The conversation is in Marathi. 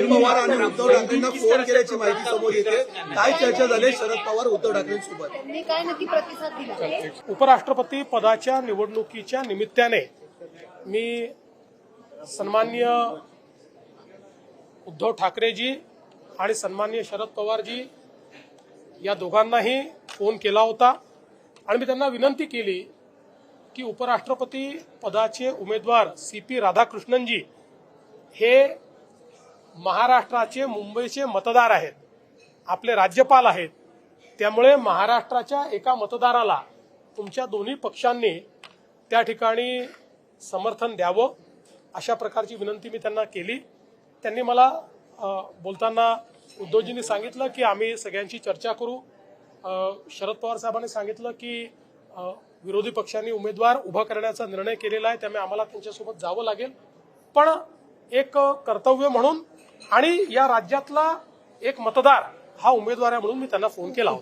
शरद पवार आणि उद्धव ठाकरेंना फोन केल्याची माहिती समोर येते. काय चर्चा झाली? शरद पवार उद्धव ठाकरेंसोबत. त्यांनी काय नक्की प्रतिसाद दिला? उपराष्ट्रपती पदाच्या निवडणुकीच्या निमित्ताने मी सन्मान्य उद्धव ठाकरेजी आणि सन्मान्य शरद पवारजी या दोघांनाही फोन केला होता. आणि मी त्यांना विनंती केली की उपराष्ट्रपती पदाचे उमेदवार सी पी राधाकृष्णनजी हे महाराष्ट्राचे मुंबईचे मतदार आहेत. आपले राज्यपाल आहेत. त्यामुळे महाराष्ट्राच्या एका मतदाराला तुमच्या दोन्ही पक्षांनी त्या ठिकाणी समर्थन द्यावं अशा प्रकारची विनंती मी त्यांना केली. त्यांनी मला बोलताना उद्धवजींनी सांगितलं की आम्ही सगळ्यांची चर्चा करू. शरद पवार साहेबांनी सांगितलं की विरोधी पक्षांनी उमेदवार उभा करण्याचा निर्णय केलेला आहे त्यामुळे आम्हाला त्यांच्यासोबत जावं लागेल. पण एक कर्तव्य म्हणून आणि या राज्यातला एक मतदार हा उमेदवार आहे म्हणून मी त्यांना फोन केला होता.